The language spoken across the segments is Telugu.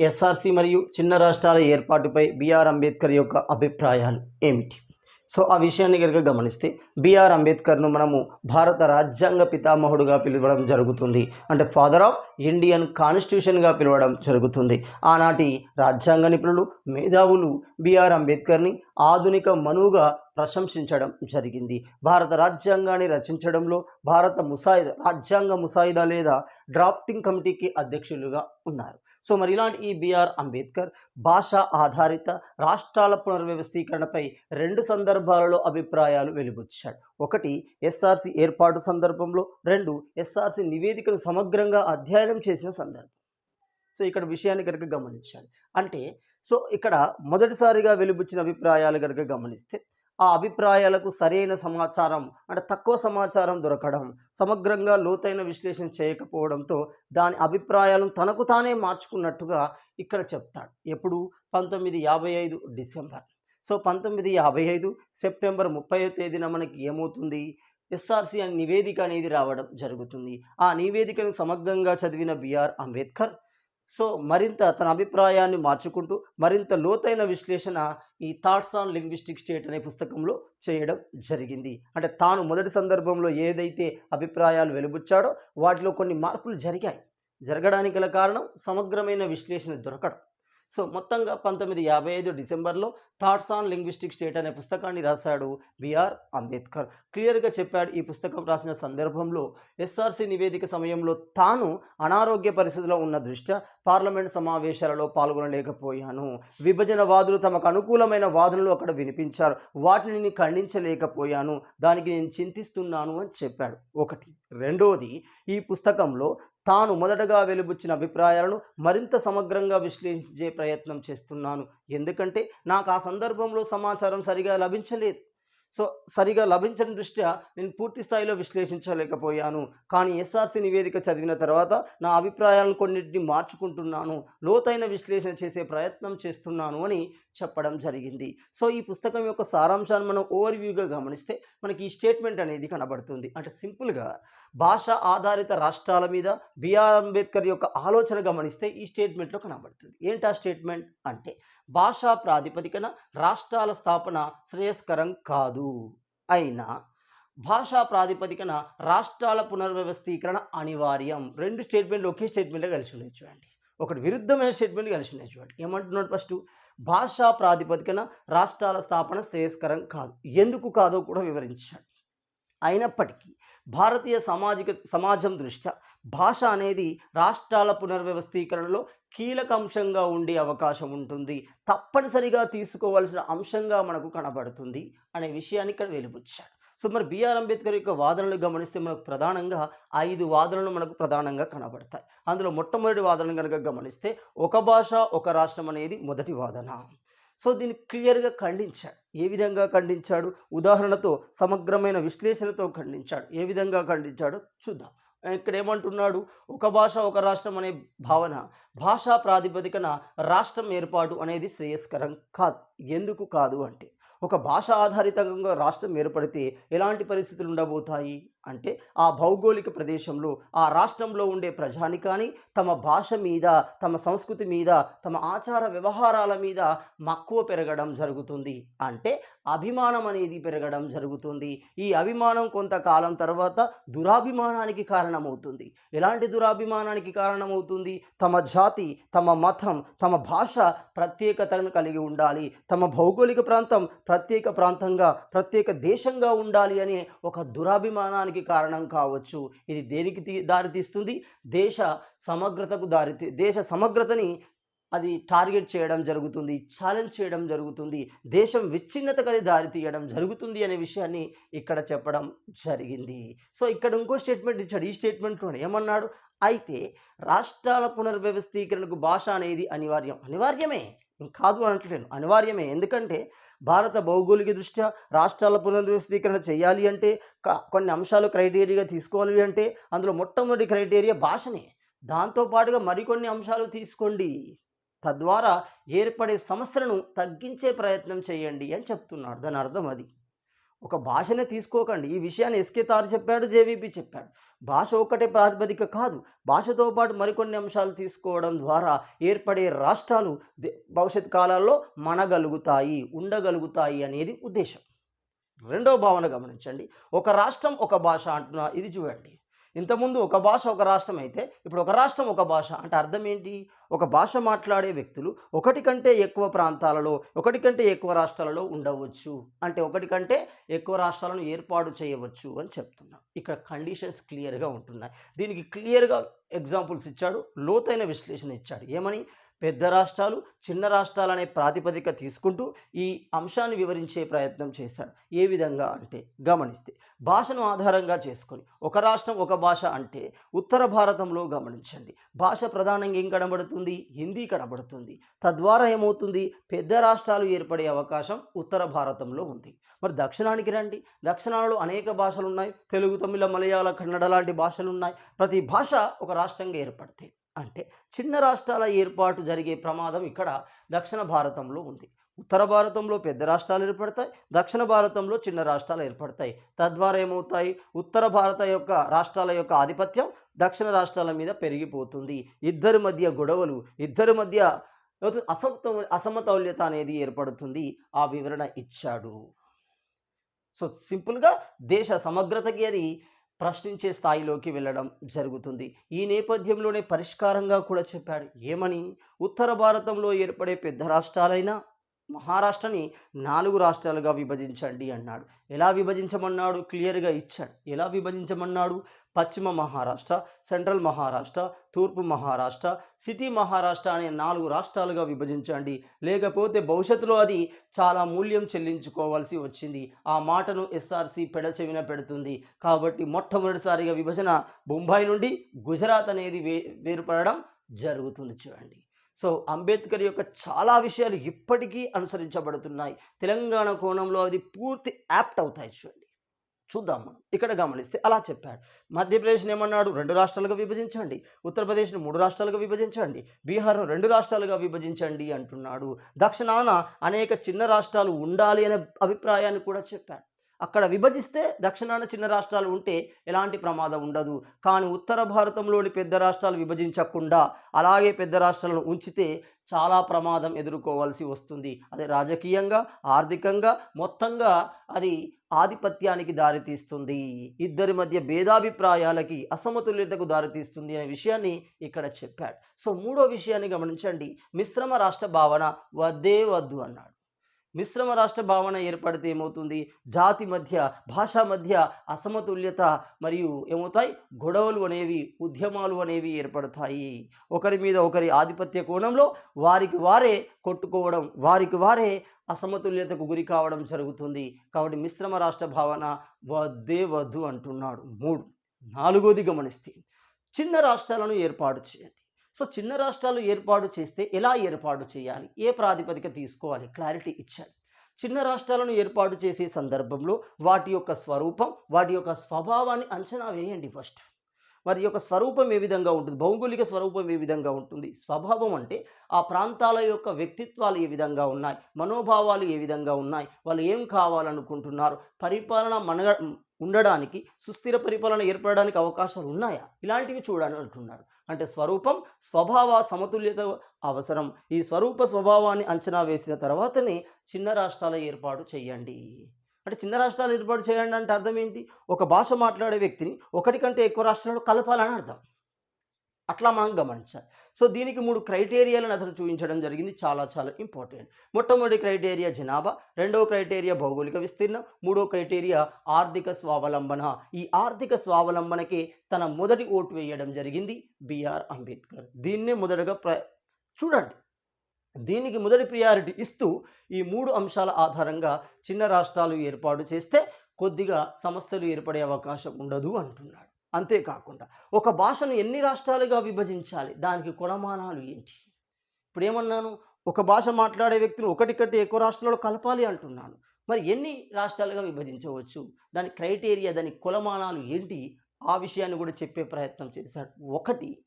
ఎస్ఆర్సి మరియు చిన్న రాష్ట్రాల ఏర్పాటుపై బిఆర్ అంబేద్కర్ యొక్క అభిప్రాయాలు ఏమిటి? సో ఆ విషయాన్ని కనుక గమనిస్తే బిఆర్ అంబేద్కర్ను మనము భారత రాజ్యాంగ పితామహుడుగా పిలవడం జరుగుతుంది. అంటే ఫాదర్ ఆఫ్ ఇండియన్ కాన్స్టిట్యూషన్గా పిలవడం జరుగుతుంది. ఆనాటి రాజ్యాంగ నిపుణులు మేధావులు బిఆర్ అంబేద్కర్ని ఆధునిక మనువుగా ప్రశంసించడం జరిగింది. భారత రాజ్యాంగాన్ని రచించడంలో భారత ముసాయిదా రాజ్యాంగ ముసాయిదా లేదా డ్రాఫ్టింగ్ కమిటీకి అధ్యక్షులుగా ఉన్నారు. సో మరి ఇలాంటి ఈ బిఆర్ అంబేద్కర్ భాష ఆధారిత రాష్ట్రాల పునర్వ్యవస్థీకరణపై రెండు సందర్భాలలో అభిప్రాయాలు వెలిబుచ్చాడు ఒకటి ఎస్ఆర్సి ఏర్పాటు సందర్భంలో రెండు ఎస్ఆర్సి నివేదికను సమగ్రంగా అధ్యయనం చేసిన సందర్భం. సో ఇక్కడ విషయాన్ని కనుక గమనించాలి. అంటే సో ఇక్కడ మొదటిసారిగా వెలుబుచ్చిన అభిప్రాయాలు కనుక గమనిస్తే ఆ అభిప్రాయాలకు సరైన సమాచారం అంటే తక్కువ సమాచారం దొరకడం సమగ్రంగా లోతైన విశ్లేషణ చేయకపోవడంతో దాని అభిప్రాయాలను తనకు తానే మార్చుకున్నట్టుగా ఇక్కడ చెప్తాడు. ఎప్పుడు? పంతొమ్మిది యాభై ఐదు డిసెంబర్. సో పంతొమ్మిది యాభై ఐదు సెప్టెంబర్ ముప్పై తేదీన మనకి ఏమవుతుంది? ఎస్ఆర్సి అనే నివేదిక అనేది రావడం జరుగుతుంది. ఆ నివేదికను సమగ్రంగా చదివిన బిఆర్ అంబేద్కర్ సో మరింత తన అభిప్రాయాన్ని మార్చుకుంటూ మరింత లోతైన విశ్లేషణ ఈ థాట్స్ ఆన్ లింగ్విస్టిక్ స్టేట్ అనే పుస్తకంలో చేయడం జరిగింది. అంటే తాను మొదటి సందర్భంలో ఏదైతే అభిప్రాయాలు వెలుబుచ్చాడో వాటిలో కొన్ని మార్పులు జరిగాయి. జరగడానికి గల కారణం సమగ్రమైన విశ్లేషణ దొరకడం. సో మొత్తంగా పంతొమ్మిది యాభై ఐదు డిసెంబర్లో థాట్స్ ఆన్ లింగ్విస్టిక్ స్టేట్ అనే పుస్తకాన్ని రాశాడు బిఆర్ అంబేద్కర్. క్లియర్గా చెప్పాడు ఈ పుస్తకం రాసిన సందర్భంలో ఎస్ఆర్సి నివేదిక సమయంలో తాను అనారోగ్య పరిస్థితిలో ఉన్న దృష్ట్యా పార్లమెంట్ సమావేశాలలో పాల్గొనలేకపోయాను. విభజనవాదులు తమకు అనుకూలమైన వాదనలు అక్కడ వినిపించారు. వాటిని ఖండించలేకపోయాను. దానికి నేను చింతిస్తున్నాను అని చెప్పాడు. ఒకటి. రెండోది ఈ పుస్తకంలో తాను మొదటగా వెలుబుచ్చిన అభిప్రాయాలను మరింత సమగ్రంగా విశ్లేషించే ప్రయత్నం చేస్తున్నాను. ఎందుకంటే నాకు ఆ సందర్భంలో సమాచారం సరిగా లభించలేదు. సో సరిగా లభించని దృష్ట్యా నేను పూర్తి స్థాయిలో విశ్లేషించలేకపోయాను. కానీ ఎస్ఆర్సి నివేదిక చదివిన తర్వాత నా అభిప్రాయాలను కొన్నింటిని మార్చుకుంటున్నాను. లోతైన విశ్లేషణ చేసే ప్రయత్నం చేస్తున్నాను అని చెప్పడం జరిగింది. సో ఈ పుస్తకం యొక్క సారాంశాన్ని మనం ఓవర్వ్యూగా గమనిస్తే మనకి ఈ స్టేట్మెంట్ అనేది కనబడుతుంది. అంటే సింపుల్గా భాష ఆధారిత రాష్ట్రాల మీద బిఆర్ అంబేద్కర్ యొక్క ఆలోచన గమనిస్తే ఈ స్టేట్మెంట్లో కనబడుతుంది. ఏంటి ఆ స్టేట్మెంట్? అంటే భాషా ప్రాతిపదికన రాష్ట్రాల స్థాపన శ్రేయస్కరం కాదు. అయినా భాషా ప్రాతిపదికన రాష్ట్రాల పునర్వ్యవస్థీకరణ అనివార్యం. రెండు స్టేట్మెంట్లు ఒకే స్టేట్మెంట్లో కలిసి ఉన్నాయి చూడండి. ఒకటి విరుద్ధమైన స్టేట్మెంట్ కలిసి ఉన్నాయి చూడండి. ఏమంటున్నాడు ఫస్ట్? భాషా ప్రాతిపదికన రాష్ట్రాల స్థాపన శ్రేయస్కరం కాదు. ఎందుకు కాదో కూడా వివరించాడు. అయినప్పటికీ భారతీయ సామాజిక సమాజం దృష్ట్యా భాష అనేది రాష్ట్రాల పునర్వ్యవస్థీకరణలో కీలక అంశంగా ఉండే అవకాశం ఉంటుంది. తప్పనిసరిగా తీసుకోవాల్సిన అంశంగా మనకు కనబడుతుంది అనే విషయాన్ని ఇక్కడ వెలుబుచ్చాడు సో మరి బిఆర్ అంబేద్కర్ యొక్క వాదనలు గమనిస్తే మనకు ప్రధానంగా ఐదు వాదనలు మనకు ప్రధానంగా కనబడతాయి. అందులో మొట్టమొదటి వాదన కనుక గమనిస్తే ఒక భాష ఒక రాష్ట్రం అనేది మొదటి వాదన. సో దీన్ని క్లియర్గా ఖండించాడు. ఏ విధంగా ఖండించాడు? ఉదాహరణతో సమగ్రమైన విశ్లేషణతో ఖండించాడు. ఏ విధంగా ఖండించాడో? చూద్దాం. ఇక్కడ ఏమంటున్నాడు ఒక భాష ఒక రాష్ట్రం అనే భావన. భాషా ప్రాతిపదికన రాష్ట్రం ఏర్పాటు అనేది శ్రేయస్కరం కాదు. ఎందుకు కాదు అంటే ఒక భాష ఆధారితంగా రాష్ట్రం ఏర్పడితే ఎలాంటి పరిస్థితులు ఉండబోతాయి? అంటే ఆ భౌగోళిక ప్రదేశంలో ఆ రాష్ట్రంలో ఉండే ప్రజానికాని తమ భాష మీద తమ సంస్కృతి మీద తమ ఆచార వ్యవహారాల మీద మక్కువ పెరగడం జరుగుతుంది. అంటే అభిమానం అనేది పెరగడం జరుగుతుంది. ఈ అభిమానం కొంతకాలం తర్వాత దురాభిమానానికి కారణమవుతుంది. ఎలాంటి దురాభిమానానికి కారణమవుతుంది? తమ జాతి తమ మతం తమ భాష ప్రత్యేకతను కలిగి ఉండాలి. తమ భౌగోళిక ప్రాంతం ప్రత్యేక ప్రాంతంగా ప్రత్యేక దేశంగా ఉండాలి అనే ఒక దురాభిమానానికి కారణం కావచ్చు. ఇది దేనికి తీ దారితీస్తుంది? దేశ సమగ్రతకు దారి దేశ సమగ్రతని అది టార్గెట్ చేయడం జరుగుతుంది ఛాలెంజ్ చేయడం జరుగుతుంది దేశం విచ్ఛిన్నతకు అది దారి తీయడం జరుగుతుంది అనే విషయాన్ని ఇక్కడ చెప్పడం జరిగింది. సో ఇక్కడ ఇంకో స్టేట్మెంట్ ఇచ్చాడు. ఈ స్టేట్మెంట్లో ఏమన్నాడు? అయితే రాష్ట్రాల పునర్వ్యవస్థీకరణకు భాష అనేది అనివార్యం. అనివార్యమే. కాదు అనట్లేను. అనివార్యమే. ఎందుకంటే భారత భౌగోళిక దృష్ట్యా రాష్ట్రాల పునర్వ్యవస్థీకరణ చేయాలి అంటే కొన్ని అంశాలు క్రైటీరియాగా తీసుకోవాలి అంటే అందులో మొట్టమొదటి క్రైటీరియా భాషనే. దాంతోపాటుగా మరికొన్ని అంశాలు తీసుకోండి. తద్వారా ఏర్పడే సమస్యలను తగ్గించే ప్రయత్నం చేయండి అని చెప్తున్నాడు. దాని అర్థం అది. ఒక భాషనే తీసుకోకండి. ఈ విషయాన్ని ఎస్కే తారు చెప్పాడు జేవీపీ చెప్పాడు. భాష ఒక్కటే ప్రాతిపదిక కాదు. భాషతో పాటు మరికొన్ని అంశాలు తీసుకోవడం ద్వారా ఏర్పడే రాష్ట్రాలు భవిష్యత్ కాలాల్లో మనగలుగుతాయి ఉండగలుగుతాయి అనేది ఉద్దేశం. రెండో భావన గమనించండి. ఒక రాష్ట్రం ఒక భాష అంటున్నా ఇది చూడండి. ఇంతకుముందు ఒక భాష ఒక రాష్ట్రం అయితే ఇప్పుడు ఒక రాష్ట్రం ఒక భాష అంటే అర్థం ఏంటి? ఒక భాష మాట్లాడే వ్యక్తులు ఒకటి కంటే ఎక్కువ ప్రాంతాలలో ఒకటి కంటే ఎక్కువ రాష్ట్రాలలో ఉండవచ్చు. అంటే ఒకటి కంటే ఎక్కువ రాష్ట్రాలను ఏర్పాటు చేయవచ్చు అని చెప్తున్నాం. ఇక్కడ కండిషన్స్ క్లియర్గా ఉంటున్నాయి. దీనికి క్లియర్గా ఎగ్జాంపుల్స్ ఇచ్చాడు లోతైన విశ్లేషణ ఇచ్చాడు. ఏమని? పెద్ద రాష్ట్రాలు చిన్న రాష్ట్రాలు అనే ప్రాతిపదిక తీసుకుంటూ ఈ అంశాన్ని వివరించే ప్రయత్నం చేశాడు. ఏ విధంగా అంటే గమనిస్తే భాషను ఆధారంగా చేసుకొని ఒక రాష్ట్రం ఒక భాష అంటే ఉత్తర భారతంలో గమనించండి. భాష ప్రధానంగా ఏం కనబడుతుంది? హిందీ కనబడుతుంది. తద్వారా ఏమవుతుంది? పెద్ద రాష్ట్రాలు ఏర్పడే అవకాశం ఉత్తర భారతంలో ఉంది. మరి దక్షిణానికి రండి. దక్షిణాలలో అనేక భాషలు ఉన్నాయి తెలుగు తమిళ మలయాళ కన్నడ లాంటి భాషలు ఉన్నాయి ప్రతి భాష ఒక రాష్ట్రంగా ఏర్పడతాయి అంటే చిన్న రాష్ట్రాల ఏర్పాటు జరిగే ప్రమాదం ఇక్కడ దక్షిణ భారతంలో ఉంది. ఉత్తర భారతంలో పెద్ద రాష్ట్రాలు ఏర్పడతాయి దక్షిణ భారతంలో చిన్న రాష్ట్రాలు ఏర్పడతాయి. తద్వారా ఏమవుతాయి? ఉత్తర భారత యొక్క రాష్ట్రాల యొక్క ఆధిపత్యం దక్షిణ రాష్ట్రాల మీద పెరిగిపోతుంది. ఇద్దరి మధ్య గొడవలు ఇద్దరి మధ్య అసమత అసమతౌల్యత అనేది ఏర్పడుతుంది. ఆ వివరణ ఇచ్చాడు. సో సింపుల్గా దేశ సమగ్రతకి అది ప్రశ్నించే స్థాయిలోకి వెళ్ళడం జరుగుతుంది. ఈ నేపథ్యంలోనే పరిష్కారంగా కూడా చెప్పాడు. ఏమని? ఉత్తర భారతంలో ఏర్పడే పెద్ద రాష్ట్రాలైనా మహారాష్ట్రని నాలుగు రాష్ట్రాలుగా విభజించండి అన్నాడు. ఎలా విభజించమన్నాడు? క్లియర్గా ఇచ్చాడు. ఎలా విభజించమన్నాడు? పశ్చిమ మహారాష్ట్ర సెంట్రల్ మహారాష్ట్ర తూర్పు మహారాష్ట్ర సిటీ మహారాష్ట్ర అనే నాలుగు రాష్ట్రాలుగా విభజించండి. లేకపోతే భవిష్యత్తులో అది చాలా మూల్యం చెల్లించుకోవాల్సి వచ్చింది. ఆ మాటను ఎస్ఆర్సి పెడచెవిన పెడుతుంది. కాబట్టి మొట్టమొదటిసారిగా విభజన బొంబాయి నుండి గుజరాత్ అనేది వే వేరుపడడం జరుగుతుంది చూడండి. సో అంబేద్కర్ యొక్క చాలా విషయాలు ఇప్పటికీ అనుసరించబడుతున్నాయి. తెలంగాణ కోణంలో అది పూర్తి యాప్ట్ అవుతాయి చూడండి. చూద్దాం మనం. ఇక్కడ గమనిస్తే అలా చెప్పాడు. మధ్యప్రదేశ్ని ఏమన్నాడు? రెండు రాష్ట్రాలుగా విభజించండి. ఉత్తరప్రదేశ్ను మూడు రాష్ట్రాలుగా విభజించండి. బీహార్ను రెండు రాష్ట్రాలుగా విభజించండి అంటున్నాడు. దక్షిణాన అనేక చిన్న రాష్ట్రాలు ఉండాలి అనే అభిప్రాయాన్ని కూడా చెప్పాడు. అక్కడ విభజిస్తే దక్షిణాన చిన్న రాష్ట్రాలు ఉంటే ఎలాంటి ప్రమాదం ఉండదు. కానీ ఉత్తర భారతంలోని పెద్ద రాష్ట్రాలు విభజించకుండా అలాగే పెద్ద రాష్ట్రాలను ఉంచితే చాలా ప్రమాదం ఎదుర్కోవాల్సి వస్తుంది. అది రాజకీయంగా ఆర్థికంగా మొత్తంగా అది ఆధిపత్యానికి దారితీస్తుంది. ఇద్దరి మధ్య భేదాభిప్రాయాలకి అసమతుల్యతకు దారితీస్తుంది అనే విషయాన్ని ఇక్కడ చెప్పాడు. సో మూడో విషయాన్ని గమనించండి. మిశ్రమ రాష్ట్ర భావన వద్దే వద్దు అన్నాడు. మిశ్రమ రాష్ట్ర భావన ఏర్పడితే ఏమవుతుంది? జాతి మధ్య భాష మధ్య అసమతుల్యత మరియు ఏమవుతాయి? గొడవలు అనేవి ఉద్యమాలు అనేవి ఏర్పడతాయి. ఒకరి మీద ఒకరి ఆధిపత్య కోణంలో వారికి వారే కొట్టుకోవడం వారికి వారే అసమతుల్యతకు గురి కావడం జరుగుతుంది. కాబట్టి మిశ్రమ రాష్ట్ర భావన వద్దే వద్దు అంటున్నాడు మూడు. నాలుగోది గమనిస్తే చిన్న రాష్ట్రాలను ఏర్పాటు చేయండి. సో చిన్న రాష్ట్రాలు ఏర్పాటు చేస్తే ఎలా ఏర్పాటు చేయాలి? ఏ ప్రాతిపదిక తీసుకోవాలి? క్లారిటీ ఇచ్చాడు చిన్న రాష్ట్రాలను ఏర్పాటు చేసే సందర్భంలో వాటి యొక్క స్వరూపం వాటి యొక్క స్వభావాన్ని అంచనా వేయండి ఫస్ట్. వారి యొక్క స్వరూపం ఏ విధంగా ఉంటుంది? భౌగోళిక స్వరూపం ఏ విధంగా ఉంటుంది? స్వభావం అంటే ఆ ప్రాంతాల యొక్క వ్యక్తిత్వాలు ఏ విధంగా ఉన్నాయి? మనోభావాలు ఏ విధంగా ఉన్నాయి? వాళ్ళు ఏం కావాలనుకుంటున్నారు? పరిపాలన మనగ ఉండడానికి సుస్థిర పరిపాలన ఏర్పడడానికి అవకాశాలు ఉన్నాయా? ఇలాంటివి చూడాలని అంటున్నాడు. అంటే స్వరూపం స్వభావ సమతుల్యత అవసరం. ఈ స్వరూప స్వభావాన్ని అంచనా వేసిన తర్వాతనే చిన్న రాష్ట్రాల ఏర్పాటు చేయండి. అంటే చిన్న రాష్ట్రాలు ఏర్పాటు చేయండి అంటే అర్థం ఏంటి? ఒక భాష మాట్లాడే వ్యక్తిని ఒకటి కంటే ఎక్కువ రాష్ట్రాలు కలపాలని అర్థం. అట్లా మనం గమనించాలి. సో దీనికి మూడు క్రైటీరియాలను అతను చూపించడం జరిగింది. చాలా చాలా ఇంపార్టెంట్. మొట్టమొదటి క్రైటీరియా జనాభా రెండవ క్రైటీరియా భౌగోళిక విస్తీర్ణం మూడో క్రైటీరియా ఆర్థిక స్వావలంబన. ఈ ఆర్థిక స్వావలంబనకి తన మొదటి ఓటు వేయడం జరిగింది బిఆర్ అంబేద్కర్. దీన్నే మొదటగా ప్ర చూడండి. దీనికి మొదటి ప్రియారిటీ ఇస్తూ ఈ మూడు అంశాల ఆధారంగా చిన్న రాష్ట్రాలు ఏర్పాటు చేస్తే కొద్దిగా సమస్యలు ఏర్పడే అవకాశం ఉండదు అంటున్నాడు. అంతేకాకుండా ఒక భాషను ఎన్ని రాష్ట్రాలుగా విభజించాలి? దానికి కొలమానాలు ఏంటి? ఇప్పుడు ఏమన్నాను ఒక భాష మాట్లాడే వ్యక్తులు ఒకటి కంటే ఎక్కువ రాష్ట్రాల్లో కలపాలి అంటున్నాను. మరి ఎన్ని రాష్ట్రాలుగా విభజించవచ్చు? దాని క్రైటీరియా దాని కులమానాలు ఏంటి? ఆ విషయాన్ని కూడా చెప్పే ప్రయత్నం చేశాడు ఒకటి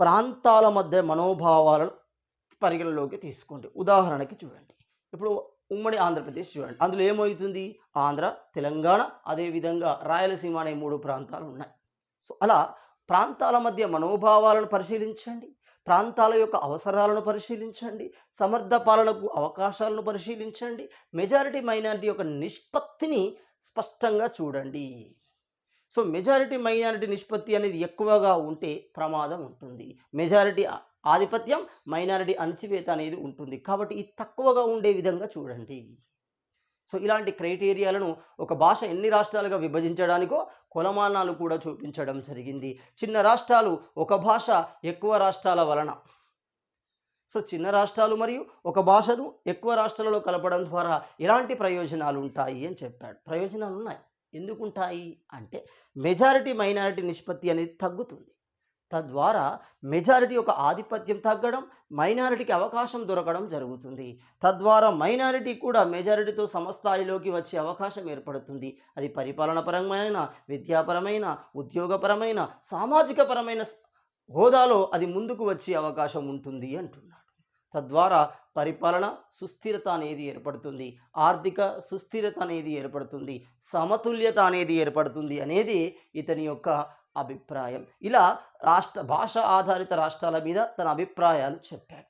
ప్రాంతాల మధ్య మనోభావాలను పరిగణలోకి తీసుకోండి. ఉదాహరణకి చూడండి. ఇప్పుడు ఉమ్మడి ఆంధ్రప్రదేశ్ చూడండి. అందులో ఏమవుతుంది? ఆంధ్ర తెలంగాణ అదేవిధంగా రాయలసీమ అనే మూడు ప్రాంతాలు ఉన్నాయి. సో అలా ప్రాంతాల మధ్య మనోభావాలను పరిశీలించండి. ప్రాంతాల యొక్క అవసరాలను పరిశీలించండి. సమర్థ పాలనకు అవకాశాలను పరిశీలించండి. మెజారిటీ మైనారిటీ యొక్క నిష్పత్తిని స్పష్టంగా చూడండి. సో మెజారిటీ మైనారిటీ నిష్పత్తి అనేది ఎక్కువగా ఉంటే ప్రమాదం ఉంటుంది. మెజారిటీ ఆధిపత్యం మైనారిటీ అణచివేత అనేది ఉంటుంది. కాబట్టి ఇది తక్కువగా ఉండే విధంగా చూడండి. సో ఇలాంటి క్రైటీరియాలను ఒక భాష ఎన్ని రాష్ట్రాలుగా విభజించడానికో కొలమానాలు కూడా చూపించడం జరిగింది. చిన్న రాష్ట్రాలు ఒక భాష ఎక్కువ రాష్ట్రాల వలన. సో చిన్న రాష్ట్రాలు మరియు ఒక భాషను ఎక్కువ రాష్ట్రాలలో కలపడం ద్వారా ఎలాంటి ప్రయోజనాలు ఉంటాయి అని చెప్పాడు. ప్రయోజనాలు ఉన్నాయి. ఎందుకుంటాయి అంటే మెజారిటీ మైనారిటీ నిష్పత్తి అనేది తగ్గుతుంది. తద్వారా మెజారిటీ యొక్క ఆధిపత్యం తగ్గడం మైనారిటీకి అవకాశం దొరకడం జరుగుతుంది. తద్వారా మైనారిటీ కూడా మెజారిటీతో సమస్థాయిలోకి వచ్చే అవకాశం ఏర్పడుతుంది. అది పరిపాలన పరమైన విద్యాపరమైన ఉద్యోగపరమైన సామాజికపరమైన హోదాలో అది ముందుకు వచ్చే అవకాశం ఉంటుంది అంటున్నాడు. తద్వారా పరిపాలన సుస్థిరత అనేది ఏర్పడుతుంది. ఆర్థిక సుస్థిరత అనేది ఏర్పడుతుంది. సమతుల్యత అనేది ఏర్పడుతుంది అనేది ఇతని యొక్క అభిప్రాయం. ఇలా రాష్ట్ర భాష ఆధారిత రాష్ట్రాల మీద తన అభిప్రాయాలు చెప్పాడు.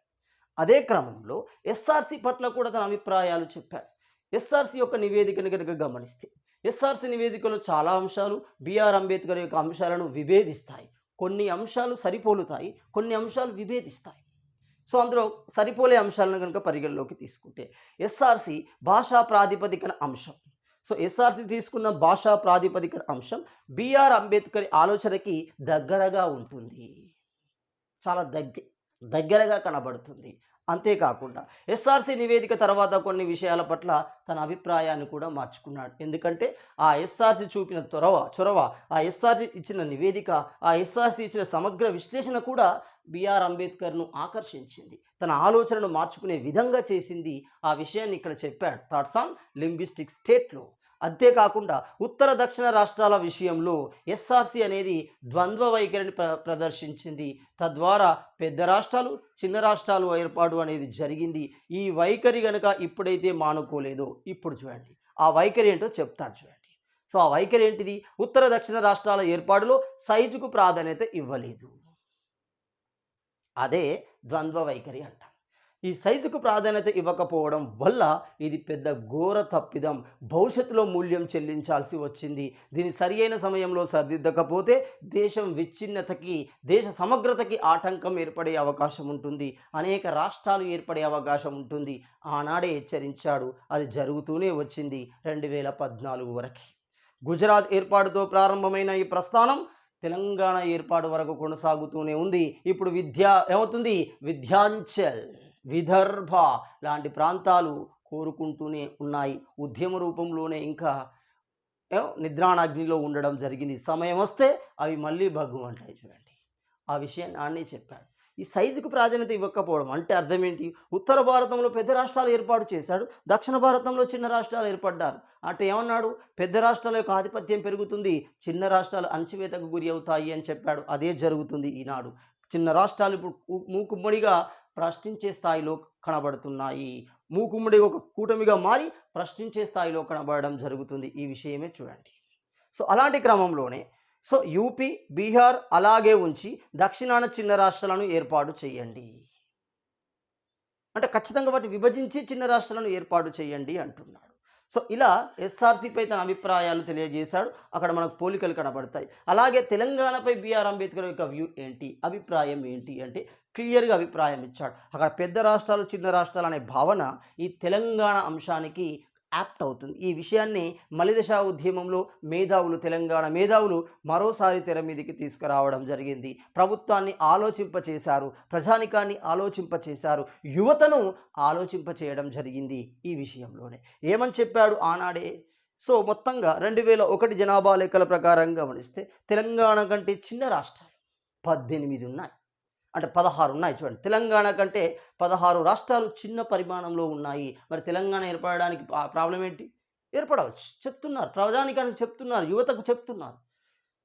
అదే క్రమంలో ఎస్ఆర్సి పట్ల కూడా తన అభిప్రాయాలు చెప్పాడు. ఎస్ఆర్సి యొక్క నివేదికను కనుక గమనిస్తే ఎస్ఆర్సి నివేదికలో చాలా అంశాలు బిఆర్ అంబేద్కర్ యొక్క అంశాలను విభేదిస్తాయి. కొన్ని అంశాలు సరిపోలుతాయి కొన్ని అంశాలు విభేదిస్తాయి. సో అందులో సరిపోలే అంశాలను కనుక పరిగణలోకి తీసుకుంటే ఎస్ఆర్సి భాషా ప్రాతిపదికన అంశం. సో ఎస్ఆర్సి తీసుకున్న భాషా ప్రాతిపదికన అంశం బిఆర్ అంబేద్కర్ ఆలోచనకి దగ్గరగా ఉంటుంది. చాలా దగ్గ దగ్గరగా కనబడుతుంది. అంతేకాకుండా ఎస్ఆర్సీ నివేదిక తర్వాత కొన్ని విషయాల పట్ల తన అభిప్రాయాన్ని కూడా మార్చుకున్నాడు. ఎందుకంటే ఆ ఎస్ఆర్సి చూపిన త్వరవ చొరవ ఆ ఎస్ఆర్సి ఇచ్చిన నివేదిక ఆ ఎస్ఆర్సి ఇచ్చిన సమగ్ర విశ్లేషణ కూడా బిఆర్ అంబేద్కర్ను ఆకర్షించింది. తన ఆలోచనను మార్చుకునే విధంగా చేసింది ఆ విషయాన్ని ఇక్కడ చెప్పాడు. థాట్స్ ఆన్ లింగ్విస్టిక్ స్టేట్లో. అంతేకాకుండా ఉత్తర దక్షిణ రాష్ట్రాల విషయంలో ఎస్ఆర్సి అనేది ద్వంద్వ వైఖరిని ప్ర ప్రదర్శించింది. తద్వారా పెద్ద రాష్ట్రాలు చిన్న రాష్ట్రాలు ఏర్పాటు అనేది జరిగింది. ఈ వైఖరి కనుక ఇప్పుడైతే మానుకోలేదో ఇప్పుడు చూడండి. ఆ వైఖరి ఏంటో చెప్తాను చూడండి. సో ఆ వైఖరి ఏంటిది? ఉత్తర దక్షిణ రాష్ట్రాల ఏర్పాటులో సైజుకు ప్రాధాన్యత ఇవ్వలేదు. అదే ద్వంద్వ వైఖరి అంటాం. ఈ సైజుకు ప్రాధాన్యత ఇవ్వకపోవడం వల్ల ఇది పెద్ద ఘోర తప్పిదం. భవిష్యత్తులో మూల్యం చెల్లించాల్సి వచ్చింది. దీని సరియైన సమయంలో సరిదిద్దకపోతే దేశం విచ్ఛిన్నతకి దేశ సమగ్రతకి ఆటంకం ఏర్పడే అవకాశం ఉంటుంది. అనేక రాష్ట్రాలు ఏర్పడే అవకాశం ఉంటుంది. ఆనాడే హెచ్చరించాడు. అది జరుగుతూనే వచ్చింది రెండు వేల పద్నాలుగు వరకు. గుజరాత్ ఏర్పాటుతో ప్రారంభమైన ఈ ప్రస్థానం తెలంగాణ ఏర్పాటు వరకు కొనసాగుతూనే ఉంది. ఇప్పుడు విద్యా ఏమవుతుంది? విద్యాంచల్. విదర్భ లాంటి ప్రాంతాలు కోరుకుంటూనే ఉన్నాయి. ఉద్యమ రూపంలోనే ఇంకా నిద్రాణాగ్నిలో ఉండడం జరిగింది. సమయం వస్తే అవి మళ్ళీ భగ్గు అంటాయి చూడండి. ఆ విషయం నాన్నే చెప్పాడు. ఈ సైజుకు ప్రాధాన్యత ఇవ్వకపోవడం అంటే అర్థం ఏంటి? ఉత్తర భారతంలో పెద్ద రాష్ట్రాలు ఏర్పాటు చేశాడు. దక్షిణ భారతంలో చిన్న రాష్ట్రాలు ఏర్పడ్డారు. అంటే ఏమన్నాడు? పెద్ద రాష్ట్రాల యొక్క ఆధిపత్యం పెరుగుతుంది. చిన్న రాష్ట్రాలు అణచివేతకు గురి అవుతాయి అని చెప్పాడు. అదే జరుగుతుంది ఈనాడు. చిన్న రాష్ట్రాలు ఇప్పుడు మూకుమ్మడిగా ప్రశ్నించే స్థాయిలో కనబడుతున్నాయి. మూకుమ్మడి ఒక కూటమిగా మారి ప్రశ్నించే స్థాయిలో కనబడడం జరుగుతుంది. ఈ విషయమే చూడండి. సో అలాంటి క్రమంలోనే సో యూపీ బీహార్ అలాగే ఉంచి దక్షిణాన చిన్న రాష్ట్రాలను ఏర్పాటు చేయండి. అంటే ఖచ్చితంగా వాటి విభజించి చిన్న రాష్ట్రాలను ఏర్పాటు చేయండి అంటున్నాడు. సో ఇలా ఎస్ఆర్సీపై తన అభిప్రాయాలు తెలియజేశాడు. అక్కడ మనకు పోలికలు కనబడతాయి. అలాగే తెలంగాణపై బిఆర్ అంబేద్కర్ యొక్క వ్యూ ఏంటి? అభిప్రాయం ఏంటి? అంటే క్లియర్గా అభిప్రాయం ఇచ్చాడు. అక్కడ పెద్ద రాష్ట్రాలు చిన్న రాష్ట్రాలు అనే భావన ఈ తెలంగాణ అంశానికి యాప్ట్ అవుతుంది. ఈ విషయాన్ని మలిదశా ఉద్యమంలో మేధావులు తెలంగాణ మేధావులు మరోసారి తెర మీదకి తీసుకురావడం జరిగింది. ప్రభుత్వాన్ని ఆలోచింపచేశారు. ప్రజానికాన్ని ఆలోచింపచేశారు. యువతను ఆలోచింపచేయడం జరిగింది ఈ విషయంలోనే. ఏమని చెప్పాడు ఆనాడే? సో మొత్తంగా రెండు వేల ఒకటి జనాభా లెక్కల ప్రకారం గమనిస్తే తెలంగాణ కంటే చిన్న రాష్ట్రాలు పద్దెనిమిది ఉన్నాయి. అంటే పదహారు ఉన్నాయి చూడండి. తెలంగాణ కంటే పదహారు రాష్ట్రాలు చిన్న పరిమాణంలో ఉన్నాయి. మరి తెలంగాణ ఏర్పడడానికి ప్రాబ్లం ఏంటి? ఏర్పడవచ్చు. చెప్తున్నారు. ప్రజానికానికి చెప్తున్నారు. యువతకు చెప్తున్నారు.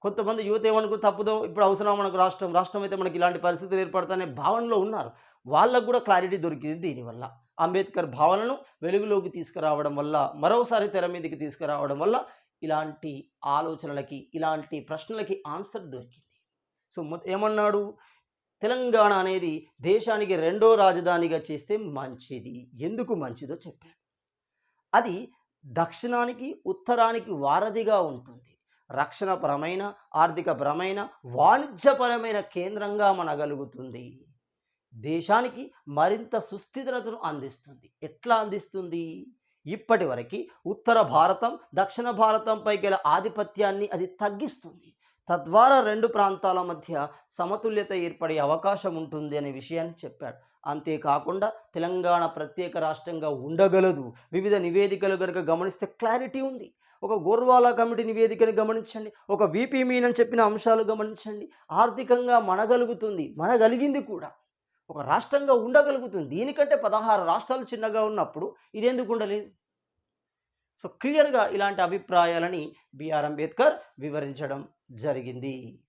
కొంతమంది యువత ఏమనుకు తప్పుదో ఇప్పుడు అవసరం మనకు రాష్ట్రం? రాష్ట్రం అయితే మనకి ఇలాంటి పరిస్థితులు ఏర్పడతాయనే భావనలో ఉన్నారు. వాళ్ళకు కూడా క్లారిటీ దొరికింది దీనివల్ల. అంబేద్కర్ భావనను వెలుగులోకి తీసుకురావడం వల్ల మరోసారి తెర మీదకి తీసుకురావడం వల్ల ఇలాంటి ఆలోచనలకి ఇలాంటి ప్రశ్నలకి ఆన్సర్ దొరికింది. సో ఏమన్నాడు? తెలంగాణ అనేది దేశానికి రెండో రాజధానిగా చేస్తే మంచిది. ఎందుకు మంచిదో చెప్పాడు. అది దక్షిణానికి ఉత్తరానికి వారధిగా ఉంటుంది. రక్షణపరమైన ఆర్థికపరమైన వాణిజ్యపరమైన కేంద్రంగా మనగలుగుతుంది. దేశానికి మరింత సుస్థిరతను అందిస్తుంది. ఎట్లా అందిస్తుంది? ఇప్పటి వరకు ఉత్తర భారతం దక్షిణ భారతంపై గల ఆధిపత్యాన్ని అది తగ్గిస్తుంది. తద్వారా రెండు ప్రాంతాల మధ్య సమతుల్యత ఏర్పడే అవకాశం ఉంటుంది అనే విషయాన్ని చెప్పాడు. అంతేకాకుండా తెలంగాణ ప్రత్యేక రాష్ట్రంగా ఉండగలదు. వివిధ నివేదికలు కనుక గమనిస్తే క్లారిటీ ఉంది. ఒక గోర్వాలా కమిటీ నివేదికను గమనించండి. ఒక వీపీ మీనని చెప్పిన అంశాలు గమనించండి. ఆర్థికంగా మనగలుగుతుంది. మనగలిగింది కూడా. ఒక రాష్ట్రంగా ఉండగలుగుతుంది. దీనికంటే పదహారు రాష్ట్రాలు చిన్నగా ఉన్నప్పుడు ఇదెందుకు ఉండలేదు? సో క్లియర్గా ఇలాంటి అభిప్రాయాలని బిఆర్ అంబేద్కర్ వివరించడం జరిగింది.